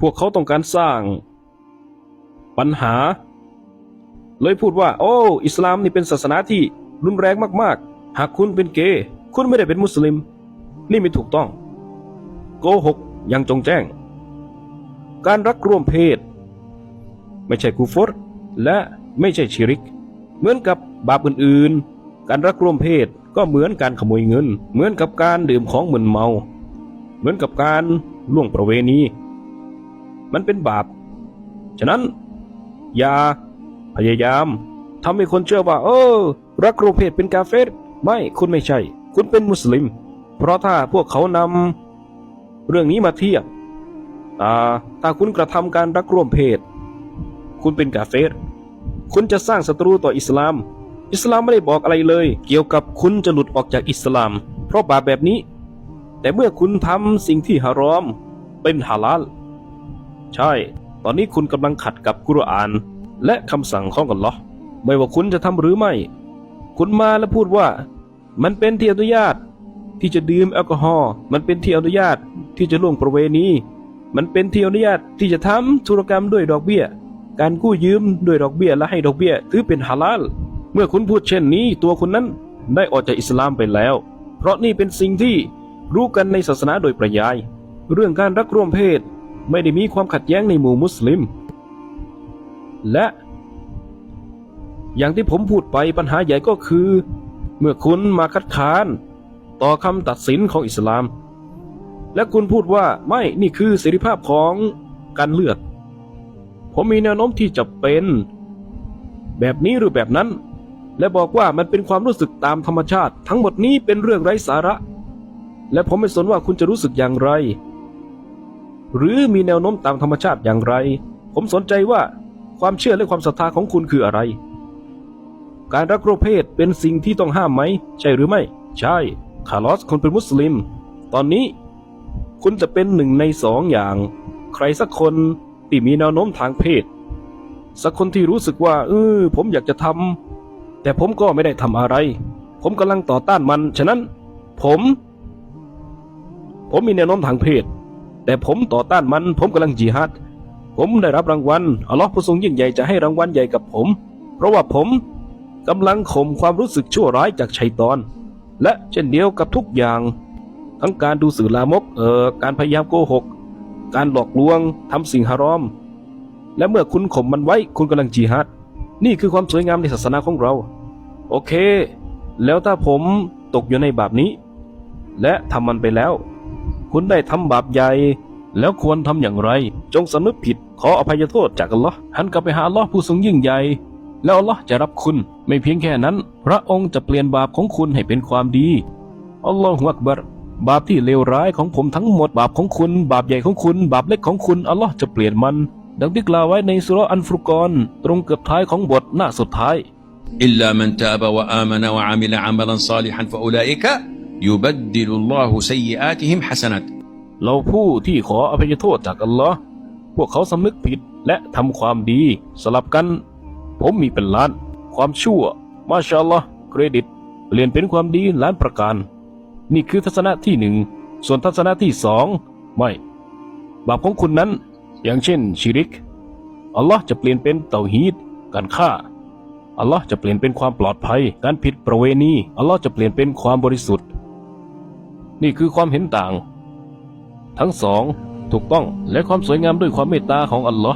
พวกเขาต้องการสร้าง ปัญหา เลยพูดว่า โอ้ อิสลามนี่เป็นศาสนาที่รุนแรงมากๆ หากคุณเป็นเกย์คุณไม่ได้เป็นมุสลิม นี่ไม่ถูกต้อง โกหกอยังจงแจ้ง การรักร่วมเพศ ไม่ใช่กูฟรและไม่ใช่ชิริก เหมือนกับบาปอื่นๆ การรักร่วมเพศก็เหมือนการขโมยเงิน เหมือนกับการดื่มของมึนเมา เหมือนกับการล่วงประเวณี มันเป็นบาป ฉะนั้น อย่าพยายามทำให้คนเชื่อว่า เออ รักร่วมเพศเป็นกาเฟรไม่คุณไม่ใช่ คุณเป็นมุสลิม เพราะถ้าพวกเขานำเรื่องนี้มาเทียบอ่าถ้าคุณกระทำการรักร่วมเพศ คุณเป็นกาเฟรคุณจะสร้างศัตรูต่ออิสลาม อิสลามไม่ได้บอกอะไรเลย เกี่ยวกับคุณจะหลุดออกจากอิสลาม เพราะบาปแบบนี้ แต่เมื่อคุณทำสิ่งที่ฮารอม เป็นฮาลาล ใช่ ตอนนี้คุณกำลังขัดกับกุรอาน และคำสั่งของอัลลอไม่ว่าคุณจะทำหรือไม่ คุณมาแล้วพูดว่า มันเป็นที่อนุญาต ที่จะดื่มแอลกอฮอล์มันเป็นที่อนุญาตที่จะล่วงประเวณีมันเป็นที่อนุญาตที่จะทำธุรกรรมด้วยดอกเบี้ย การกู้ยืมด้วยดอกเบี้ยและให้ดอกเบี้ยถือเป็นฮาลาล เมื่อคุณพูดเช่นนี้ ตัวคุณนั้นได้ออกจากอิสลามไปแล้ว เพราะนี่เป็นสิ่งที่รู้กันในศาสนาโดยประยาย เรื่องการรักร่วมเพศ ไม่ได้มีความขัดแย้งในหมู่มุสลิม และ อย่างที่ผมพูดไปปัญหาใหญ่ก็คือ เมื่อคุณมาคัดค้าน ต่อคำตัดสินของอิสลาม และคุณพูดว่าไม่นี่คือเสรีภาพของการเลือก ผมมีแนวโน้มที่จะเป็น แบบนี้หรือแบบนั้น และบอกว่ามันเป็นความรู้สึกตามธรรมชาติ ทั้งหมดนี้เป็นเรื่องไร้สาระ และผมไม่สนว่าคุณจะรู้สึกอย่างไร หรือมีแนวโน้มตามธรรมชาติอย่างไร ผมสนใจว่าความเชื่อและความศรัทธาของคุณคืออะไร การรักโรเพศเป็นสิ่งที่ต้องห้ามไหม ใช่หรือไม่ ใช่ คาร์ลอสคนเป็นมุสลิม ตอนนี้ คุณจะเป็นหนึ่งในสองอย่าง ใครสักคนที่มีแนวโน้มทางเพศ สักคนที่รู้สึกว่า เออผมอยากจะทำแต่ผมก็ไม่ได้ทำอะไร ผมกำลังต่อต้านมัน ฉะนั้น ผม ผมมีแนวโน้มทางเพศ แต่ผมต่อต้านมัน ผมกำลังจิฮัดผมได้รับรางวัลอัลลอฮ์ผู้ทรงยิ่งใหญ่จะให้รางวัลใหญ่กับผม เพราะว่าผมกำลังข่มความรู้สึกชั่วร้ายจากชัยตอน และเช่นเดียวกับทุกอย่าง ทั้งการดูสื่อลามกเอ่อการพยายามโกหก การหลอกลวงทำสิ่งฮารอม และเมื่อคุณข่มมันไว้คุณกำลังจิฮัดนี่คือความสวยงามในศาสนาของเรา โอเค แล้วถ้าผมตกอยู่ในบาปนี้ และทำมันไปแล้ว คุณได้ทำบาปใหญ่ แล้วควรทำอย่างไร จงสำนึกผิด ขออภัยโทษจากอัลลอฮ์หันกลับไปหาอัลลอฮ์ผู้ทรงยิ่งใหญ่ แล้วอัลลอฮ์จะรับคุณ ไม่เพียงแค่นั้น พระองค์จะเปลี่ยนบาปของคุณให้เป็นความดี อัลลอฮฺอักบัร บาปที่เลวร้ายของผมทั้งหมด บาปของคุณ บาปใหญ่ของคุณ บาปเล็กของคุณ อัลลอฮ์จะเปลี่ยนมัน ดังที่กล่าวไว้ในสุราะห์อันฟุรกอน ตรงเกือบท้ายของบทหน้าสุดท้าย إلا من تاب وآمن وعمل عملا صالحا فأولئك ยูบัดดิลุลลอฮุซัยอาติฮิมฮัสนัตเราผู้ที่ขออภัยโทษจากอัลลอฮ์พวกเขาสำนึกผิดและทำความดีสลับกัน ผมมีเป็นล้าน ความชั่ว มาชาลลอฮ์เครดิตเปลี่ยนเป็นความดีล้านประการ นี่คือทัศนะที่หนึ่ง ส่วนทัศนะที่สองไม่ บาปของคุณนั้น อย่างเช่นชิริก อัลลอฮ์จะเปลี่ยนเป็นเตาฮีดการฆ่า อัลลอฮ์จะเปลี่ยนเป็นความปลอดภัย การผิดประเวณี อัลลอฮ์จะเปลี่ยนเป็นความบริสุทธิ์ นี่คือความเห็นต่าง ทั้งสองถูกต้องและความสวยงามด้วยความเมตตาของอัลลอฮ์